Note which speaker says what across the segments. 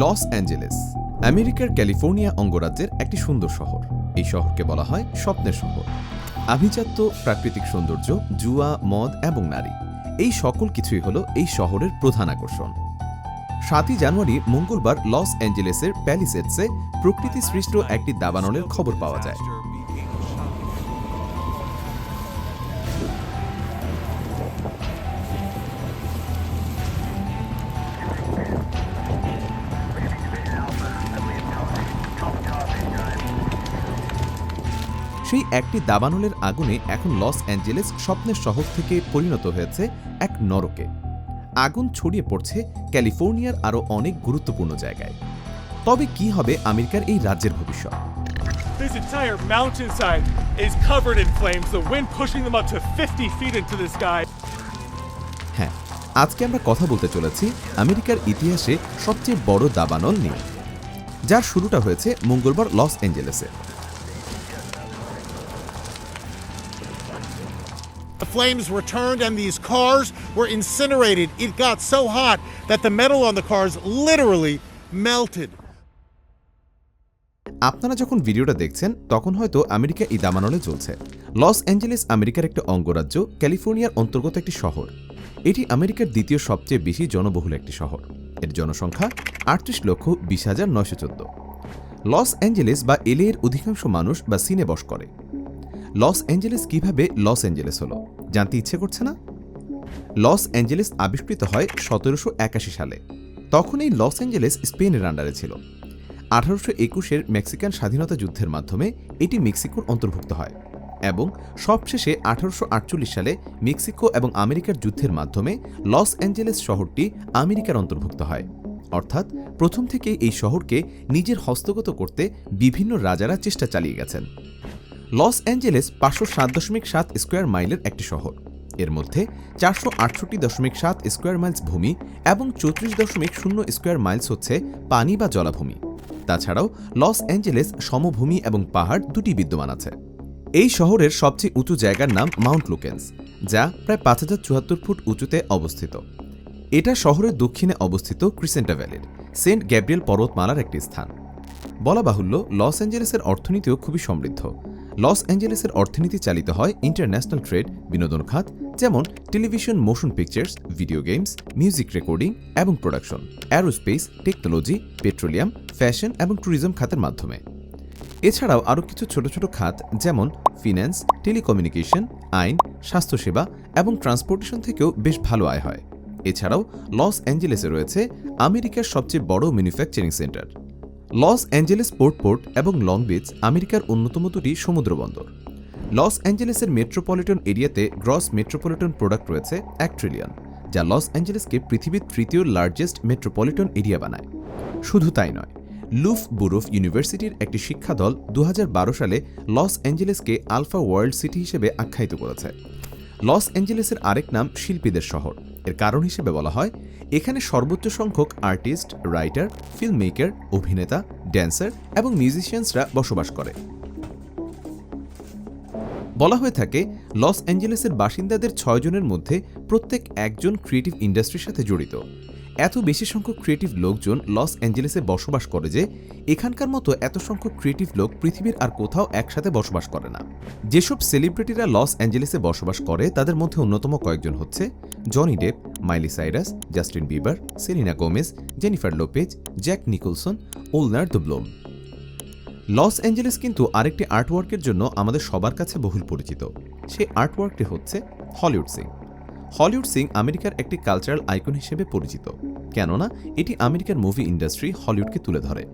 Speaker 1: Los Angeles, আমেরিকার California অঙ্গরাজ্যের একটি সুন্দর শহর। এই শহরকে বলা হয় স্বপ্নের শহর। আভিজাত্য প্রাকৃতিক সৌন্দর্য, জুয়া, মদ এবং নারী, এই সকল কিছুই হল এই শহরের প্রধান আকর্ষণ। সাতই জানুয়ারি মঙ্গলবার লস অ্যাঞ্জেলেসের প্যালিসেটসে প্রকৃতি সৃষ্ট একটি দাবানলের খবর পাওয়া যায়। সেই একটি দাবানলের আগুনে এখন লস অ্যাঞ্জেলেস স্বপ্নের শহর থেকে পরিণত হয়েছে এক নরকে। আগুন ছড়িয়ে পড়ছে ক্যালিফোর্নিয়ার আরও অনেক গুরুত্বপূর্ণ জায়গায়। তবে কি হবে আমেরিকার এই রাজ্যের ভবিষ্যৎ?
Speaker 2: This entire mountainside is covered in flames, the wind pushing them up to 50 feet into the sky.
Speaker 1: হ্যাঁ আজকে আমরা কথা বলতে চলেছি আমেরিকার ইতিহাসে সবচেয়ে বড় দাবানল নিয়ে যার শুরুটা হয়েছে মঙ্গলবার লস অ্যাঞ্জেলেসে।
Speaker 3: The flames turned and these cars were incinerated. It got so hot that the metal on the cars literally melted.
Speaker 1: আপনারা যখন ভিডিওটা দেখছেন, তখন হয়তো আমেরিকা এই দামানলে চলছে লস অ্যাঞ্জেলেস আমেরিকার একটা অঙ্গরাজ্য, ক্যালিফোর্নিয়ার অন্তর্গত একটি শহর। এটি আমেরিকার দ্বিতীয় সবচেয়ে বেশি জনবহুল একটি শহর। এর জনসংখ্যা আটত্রিশ লক্ষ বিশ হাজার নয়শো চোদ্দ। লস অ্যাঞ্জেলেস বা এলে এর অধিকাংশ মানুষ বা সিনে বস করে। লস অ্যাঞ্জেলেস কীভাবে লস অ্যাঞ্জেলেস হলো? জানতে ইচ্ছে করছে না? লস অ্যাঞ্জেলেস আবিষ্কৃত হয় সতেরোশো একাশি সালে। তখন এই লস অ্যাঞ্জেলেস স্পেনের আন্ডারে ছিল। আঠারোশো একুশের মেক্সিকান স্বাধীনতা যুদ্ধের মাধ্যমে এটি মেক্সিকোর অন্তর্ভুক্ত হয় এবং সবশেষে আঠারোশো আটচল্লিশ সালে মেক্সিকো এবং আমেরিকার যুদ্ধের মাধ্যমে লস অ্যাঞ্জেলেস শহরটি আমেরিকার অন্তর্ভুক্ত হয়। অর্থাৎ প্রথম থেকেই এই শহরকে নিজের হস্তগত করতে বিভিন্ন রাজারা চেষ্টা চালিয়ে গেছেন। লস অ্যাঞ্জেলেস পাঁচশো সাত দশমিক সাত স্কোয়ার মাইলের একটি শহর। এর মধ্যে চারশো আটষট্টি দশমিক সাত স্কোয়ার মাইলস ভূমি এবং চৌত্রিশ দশমিক শূন্য স্কোয়ার মাইলস হচ্ছে পানি বা জলাভূমি। তাছাড়াও লস অ্যাঞ্জেলেস সমভূমি এবং পাহাড় দুটি বিদ্যমান আছে। এই শহরের সবচেয়ে উঁচু জায়গার নাম মাউন্ট লুকেন্স, যা প্রায় পাঁচ হাজার চুয়াত্তর ফুট উঁচুতে অবস্থিত। এটা শহরের দক্ষিণে অবস্থিত ক্রিসেন্টা ভ্যালির, সেন্ট গ্যাব্রিয়েল পর্বতমালার একটি স্থান। বলা বাহুল্য, লস অ্যাঞ্জেলেসের অর্থনীতিও খুবই সমৃদ্ধ। লস অ্যাঞ্জেলেসের অর্থনীতি চালিত হয় ইন্টারন্যাশনাল ট্রেড, বিনোদন খাত, যেমন television, motion pictures, video games, music recording এবং production, aerospace, technology, petroleum, fashion এবং ট্যুরিজম খাতের মাধ্যমে। এছাড়াও আরও কিছু ছোট ছোট খাত, যেমন ফিন্যান্স, টেলিকমিউনিকেশন, আইন, স্বাস্থ্যসেবা এবং ট্রান্সপোর্টেশন থেকেও বেশ ভালো আয় হয়। এছাড়াও লস অ্যাঞ্জেলেসে রয়েছে আমেরিকার সবচেয়ে বড় manufacturing centre. Los Angeles port port এবং লং বিচ আমেরিকার অন্যতম দুটি সমুদ্র বন্দর লস অ্যাঞ্জেলেসের মেট্রোপলিটন এরিয়াতে গ্রস মেট্রোপলিটন প্রোডাক্ট রয়েছে এক ট্রিলিয়ন যা লস অ্যাঞ্জেলেসকে পৃথিবীর তৃতীয় লার্জেস্ট মেট্রোপলিটন এরিয়া বানায়। শুধু তাই নয় লুফ বুরুফ ইউনিভার্সিটির একটি শিক্ষা দল দু হাজার বারো সালে লস অ্যাঞ্জেলেসকে আলফা ওয়ার্ল্ড সিটি হিসেবে আখ্যায়িত করেছে। লস অ্যাঞ্জেলেসের আরেক নাম শিল্পীদের শহর। এর কারণ হিসেবে বলা হয়, এখানে সর্বোচ্চ সংখ্যক আর্টিস্ট, রাইটার ফিল্ম মেকার অভিনেতা, ড্যান্সার এবং মিউজিশিয়ানসরা বসবাস করে। বলা হয়ে থাকে, লস অ্যাঞ্জেলেসের বাসিন্দাদের ছয়জনের মধ্যে প্রত্যেক একজন ক্রিয়েটিভ ইন্ডাস্ট্রির সাথে জড়িত। এত বেশি সংখ্যক ক্রিয়েটিভ লোকজন লস অ্যাঞ্জেলেসে বসবাস করে যে, এখানকার মতো এত সংখ্যক ক্রিয়েটিভ লোক পৃথিবীর আর কোথাও একসাথে বসবাস করে না। যেসব সেলিব্রিটিরা লস অ্যাঞ্জেলেসে বসবাস করে, তাদের মধ্যে অন্যতম কয়েকজন হচ্ছে Johnny Depp Miley Cyrus Justin Bieber Selena Gomez Jennifer Lopez Jack Nicholson ওলনার the Los Angeles কিন্তু আরেকটি আর্টওয়ার্কের জন্য আমাদের সবার কাছে বহুল পরিচিত। সেই আর্টওয়ার্কটি হচ্ছে হলিউড সিং হলিউড সিং আমেরিকার একটি কালচারাল আইকন হিসেবে পরিচিত। কেননা, এটি আমেরিকার মুভি ইন্ডাস্ট্রি হলিউডকে তুলে ধরে।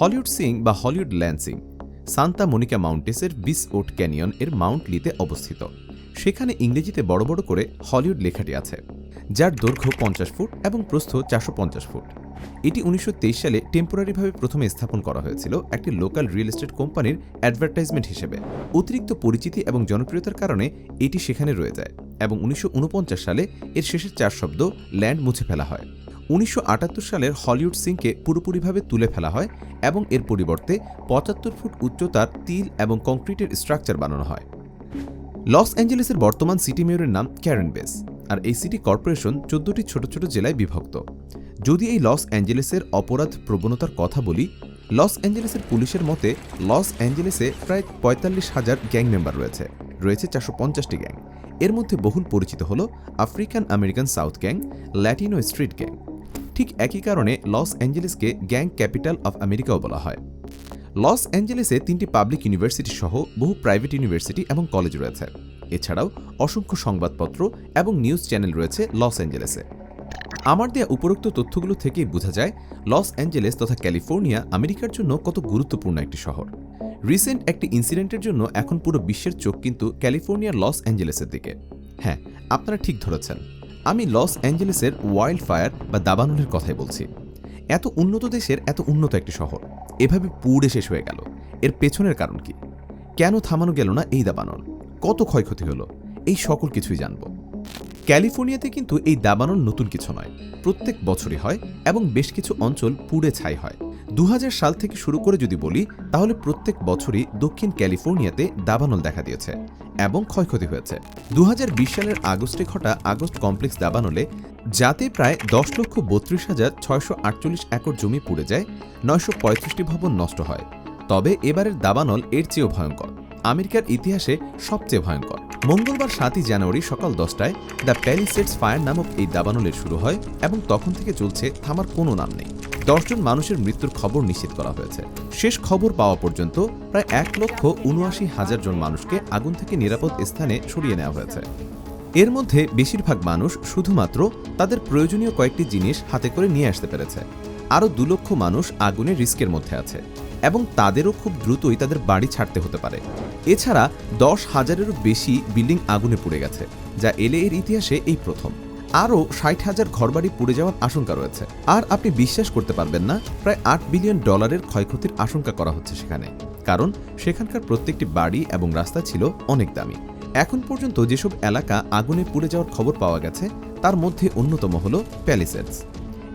Speaker 1: হলিউড সিং বা হলিউড ল্যান্সিং সান্তা মনিকা মাউন্টেসের বিস ওট ক্যানিয়ন এর মাউন্ট লিতে অবস্থিত। সেখানে ইংরেজিতে বড় বড় করে হলিউড লেখাটি আছে। যার দৈর্ঘ্য পঞ্চাশ ফুট এবং প্রস্থ চারশো পঞ্চাশ ফুট। এটি উনিশশো তেইশ সালে টেম্পোরারিভাবে প্রথমে স্থাপন করা হয়েছিল একটি লোকাল রিয়েল এস্টেট কোম্পানির অ্যাডভার্টাইজমেন্ট হিসেবে। অতিরিক্ত পরিচিতি এবং জনপ্রিয়তার কারণে এটি সেখানে রয়ে যায় এবং উনিশশো ঊনপঞ্চাশ সালে এর শেষের চার শব্দ ল্যান্ড মুছে ফেলা হয়। উনিশশো সালের হলিউড সিংকে পুরোপুরিভাবে তুলে ফেলা হয় এবং এর পরিবর্তে পঁচাত্তর ফুট উচ্চতার তিল এবং কংক্রিটের স্ট্রাকচার বানানো হয়। লস অ্যাঞ্জেলেসের বর্তমান সিটি মেয়রের নাম ক্যারেন বেস। আর এই সিটি কর্পোরেশন চোদ্দটি ছোট ছোট জেলায় বিভক্ত। যদি এই লস অ্যাঞ্জেলেসের অপরাধ প্রবণতার কথা বলি লস অ্যাঞ্জেলেসের পুলিশের মতে লস অ্যাঞ্জেলেসে প্রায় পঁয়তাল্লিশ হাজার গ্যাং মেম্বার রয়েছে রয়েছে চারশো পঞ্চাশটি গ্যাং। এর মধ্যে বহুল পরিচিত হল African American South gang Latino street gang ঠিক একই কারণে লস অ্যাঞ্জেলেসকে গ্যাং ক্যাপিটাল অফ আমেরিকাও বলা হয়। লস অ্যাঞ্জেলেসে তিনটি পাবলিক ইউনিভার্সিটি সহ বহু প্রাইভেট ইউনিভার্সিটি এবং কলেজ রয়েছে। এছাড়াও অসংখ্য সংবাদপত্র এবং নিউজ চ্যানেল রয়েছে লস অ্যাঞ্জেলেসে। আমার দেয়া উপরোক্ত তথ্যগুলো থেকেই বোঝা যায়, লস অ্যাঞ্জেলেস তথা ক্যালিফোর্নিয়া আমেরিকার জন্য কত গুরুত্বপূর্ণ একটি শহর। রিসেন্ট একটি ইনসিডেন্টের জন্য এখন পুরো বিশ্বের চোখ কিন্তু ক্যালিফোর্নিয়ার লস অ্যাঞ্জেলেসের দিকে। হ্যাঁ আপনারা ঠিক ধরেছেন। আমি লস অ্যাঞ্জেলেসের ওয়াইল্ড ফায়ার বা দাবানলের কথাই বলছি। এত উন্নত দেশের এত উন্নত একটি শহর। এভাবে পুড়ে শেষ হয়ে গেল। এর পেছনের কারণ কি? কেন থামানো গেল না এই দাবানল? কত ক্ষয়ক্ষতি হলো, এই সকল কিছুই জানব। ক্যালিফোর্নিয়াতে কিন্তু এই দাবানল নতুন কিছু নয়। প্রত্যেক বছরই হয় এবং বেশ কিছু অঞ্চল পুড়ে ছাই হয়। দু হাজার সাল থেকে শুরু করে যদি বলি, তাহলে প্রত্যেক বছরই দক্ষিণ ক্যালিফোর্নিয়াতে দাবানল দেখা দিয়েছে এবং ক্ষয়ক্ষতি হয়েছে। দু হাজার বিশ সালের আগস্টে ঘটা আগস্ট কমপ্লেক্স দাবানলে যাতে প্রায় দশ লক্ষ বত্রিশ হাজার ছয়শো আটচল্লিশ একর জমি পুড়ে যায়, নয়শো পঁয়ত্রিশটি ভবন নষ্ট হয়। তবে এবারের দাবানল এর চেয়েও ভয়ঙ্কর। আমেরিকার ইতিহাসে সবচেয়ে ভয়ঙ্কর। মঙ্গলবার সাতই জানুয়ারি সকাল দশটায় দ্য প্যালিসেটস ফায়ার নামক এই দাবানলের শুরু হয় এবং তখন থেকে চলছে থামার কোনো নাম নেই। দশজন মানুষের মৃত্যুর খবর নিশ্চিত করা হয়েছে। শেষ খবর পাওয়া পর্যন্ত প্রায় এক লক্ষ উনআশি হাজার জন মানুষকে আগুন থেকে নিরাপদ স্থানে সরিয়ে নেওয়া হয়েছে। এর মধ্যে বেশিরভাগ মানুষ শুধুমাত্র তাদের প্রয়োজনীয় কয়েকটি জিনিস হাতে করে নিয়ে আসতে পেরেছে। আরও দু লক্ষ মানুষ আগুনের রিস্কের মধ্যে আছে। এবং তাদেরও খুব দ্রুতই তাদের বাড়ি ছাড়তে হতে পারে। এছাড়া দশ হাজারেরও বেশি বিল্ডিং আগুনে পুড়ে গেছে, যা এলে এর ইতিহাসে এই প্রথম। আরও ষাট হাজার ঘরবাড়ি পুড়ে যাওয়ার আশঙ্কা রয়েছে। আর আপনি বিশ্বাস করতে পারবেন না, প্রায় আট বিলিয়ন ডলারের ক্ষয়ক্ষতির আশঙ্কা করা হচ্ছে সেখানে। কারণ সেখানকার প্রত্যেকটি বাড়ি এবং রাস্তা ছিল অনেক দামি। এখন পর্যন্ত যেসব এলাকা আগুনে পুড়ে যাওয়ার খবর পাওয়া গেছে, তার মধ্যে অন্যতম হল প্যালিসেডস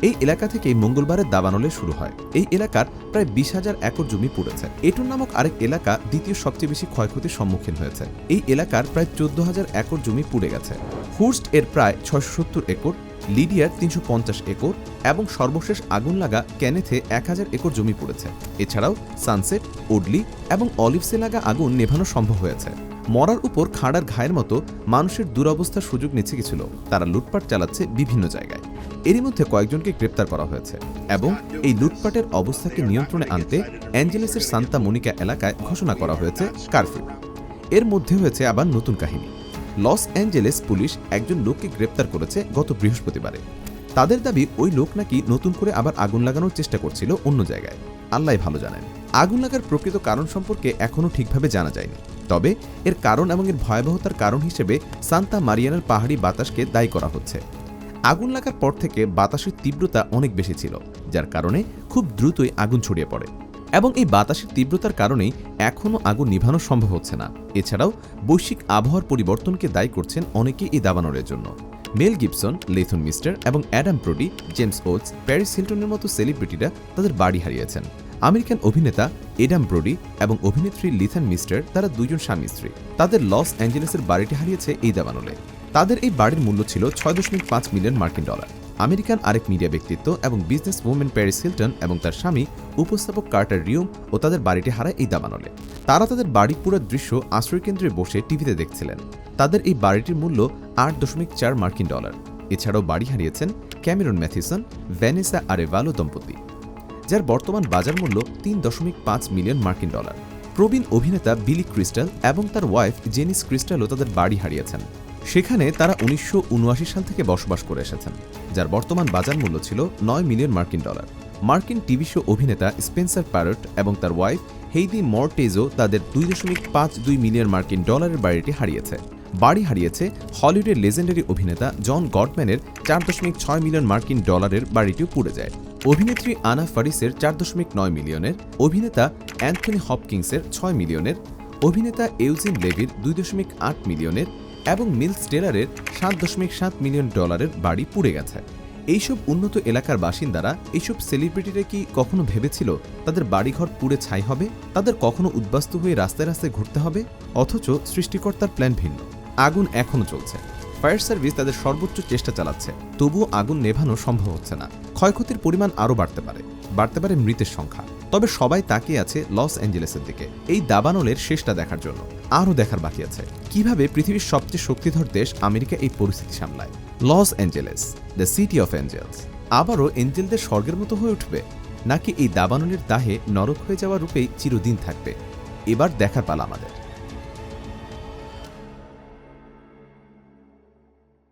Speaker 1: এই এলাকা থেকে মঙ্গলবারের দাবানলে শুরু হয়। এই এলাকার প্রায় বিশ হাজার একর জমি পুড়েছে। এটুন নামক আরেক এলাকা দ্বিতীয় সবচেয়ে বেশি ক্ষয়ক্ষতির সম্মুখীন হয়েছে। এই এলাকার প্রায় চোদ্দ হাজার একর জমি পুড়ে গেছে। হুর্স্ট এর প্রায় ছয়শো সত্তর একর, লিডিয়ার তিনশো পঞ্চাশ একর এবং সর্বশেষ আগুন লাগা ক্যানেথে এক হাজার একর জমি পুড়েছে। এছাড়াও সানসেট, ওডলি এবং অলিভসে লাগা আগুন নেভানো সম্ভব হয়েছে। মরার উপর খাড়ার ঘায়ের মতো মানুষের দুরবস্থার সুযোগ নিচ্ছে গেছিল তারা লুটপাট চালাচ্ছে বিভিন্ন জায়গায়। এরই মধ্যে কয়েকজনকে গ্রেপ্তার করা হয়েছে এবং এই লুটপাটের অবস্থাকে নিয়ন্ত্রণে আনতে অ্যাঞ্জেলেসের সান্তা মনিকা এলাকায় ঘোষণা করা হয়েছে কারফিউ। এর মধ্যে হয়েছে আবার নতুন কাহিনী। লস অ্যাঞ্জেলেস পুলিশ একজন লোককে গ্রেপ্তার করেছে গত বৃহস্পতিবারে। তাদের দাবি ওই লোক নাকি নতুন করে আবার আগুন লাগানোর চেষ্টা করছিল অন্য জায়গায়। আল্লাহ ভালো জানেন। আগুন লাগার প্রকৃত কারণ সম্পর্কে এখনও ঠিকভাবে জানা যায়নি। তবে এর কারণ এবং এর ভয়াবহতার কারণ হিসেবে সান্তা মারিয়ানার পাহাড়ি বাতাসকে দায়ী করা হচ্ছে। আগুন লাগার পর থেকে বাতাসের তীব্রতা অনেক বেশি ছিল, যার কারণে খুব দ্রুতই আগুন ছড়িয়ে পড়ে। এবং এই বাতাসের তীব্রতার কারণেই এখনও আগুন নিভানো সম্ভব হচ্ছে না। এছাড়াও বৈশ্বিক আবহাওয়ার পরিবর্তনকে দায়ী করছেন অনেকে এই দাবানলের জন্য। মেল গিবসন, লেথন মিস্টার এবং Adam Brody, James Woods Paris হিল্টনের মতো সেলিব্রিটিরা তাদের বাড়ি হারিয়েছেন। আমেরিকান অভিনেতা এডাম ব্রোডি এবং অভিনেত্রী লিথান মিস্টার তারা দুজন স্বামী স্ত্রী তাদের লস অ্যাঞ্জেলেসের বাড়িটি হারিয়েছে এই দাবানলে। তাদের এই বাড়ির মূল্য ছিল ছয় দশমিক পাঁচ মিলিয়ন মার্কিন ডলার। আমেরিকান আরেক মিডিয়া ব্যক্তিত্ব এবং বিজনেস উমেন প্যারিস হিল্টন এবং তার স্বামী উপস্থাপক কার্টার রিউম ও তাদের বাড়িটি হারায় এই দাবানলে। তারা তাদের বাড়ি পুরো দৃশ্য আশ্রয়কেন্দ্রে বসে টিভিতে দেখছিলেন। তাদের এই বাড়িটির মূল্য আট দশমিক চার মার্কিন ডলার। এছাড়াও বাড়ি হারিয়েছেন ক্যামেরন ম্যাথিসন ভ্যানেসা আরেভালো দম্পতি, যার বর্তমান বাজার মূল্য তিন দশমিক পাঁচ মিলিয়ন মার্কিন ডলার। প্রবীণ অভিনেতা বিলি ক্রিস্টাল এবং তার ওয়াইফ জেনিস ক্রিস্টালও তাদের বাড়ি হারিয়েছেন। সেখানে তারা উনিশশো উনআশি সাল থেকে বসবাস করে এসেছেন, যার বর্তমান বাজার মূল্য ছিল নয় মিলিয়ন মার্কিন ডলার। মার্কিন টিভি শো অভিনেতা স্পেন্সার প্যারট এবং তার ওয়াইফ হেইদি মর্টেজও তাদের দুই দশমিক পাঁচ দুই মিলিয়ন মার্কিন ডলারের বাড়িটি হারিয়েছে। বাড়ি হারিয়েছে হলিউডের লেজেন্ডারি অভিনেতা জন গডম্যানের চার দশমিক ছয় মিলিয়ন মার্কিন ডলারের বাড়িটিও পুড়ে যায়। অভিনেত্রী আনা ফারিসের চার দশমিক নয় মিলিয়নের, অভিনেতা অ্যান্থনি হপকিংসের ছয় মিলিয়নের, অভিনেতা এউজিন লেভির দুই দশমিক আট মিলিয়নের এবং মিলস টেলারের সাত দশমিক সাত মিলিয়ন ডলারের বাড়ি পুড়ে গেছে। এইসব উন্নত এলাকার বাসিন্দারা এইসব সেলিব্রিটিরা কি কখনো ভেবেছিল তাদের বাড়িঘর পুড়ে ছাই হবে? তাদের কখনো উদ্বাস্ত হয়ে রাস্তায় রাস্তায় ঘুরতে হবে? অথচ সৃষ্টিকর্তার প্ল্যান ভিন্ন। আগুন এখনও চলছে ফায়ার সার্ভিস তাদের সর্বোচ্চ চেষ্টা চালাচ্ছে। তবুও আগুন নেভানো সম্ভব হচ্ছে না। ক্ষয়ক্ষতির পরিমাণ আরও বাড়তে পারে। বাড়তে পারে মৃতের সংখ্যা। তবে সবাই তাকিয়ে আছে লস অ্যাঞ্জেলেসের দিকে। এই দাবানলের শেষটা দেখার জন্য। আরও দেখার বাকি আছে। কীভাবে পৃথিবীর সবচেয়ে শক্তিধর দেশ আমেরিকা এই পরিস্থিতি সামলায়? Los Angeles, the city of angels. আবারও এঞ্জেলদের স্বর্গের মতো হয়ে উঠবে? নাকি এই দাবানলের দাহে নরক হয়ে যাওয়ার রূপেই চিরদিন থাকবে? এবার দেখার পালা আমাদের।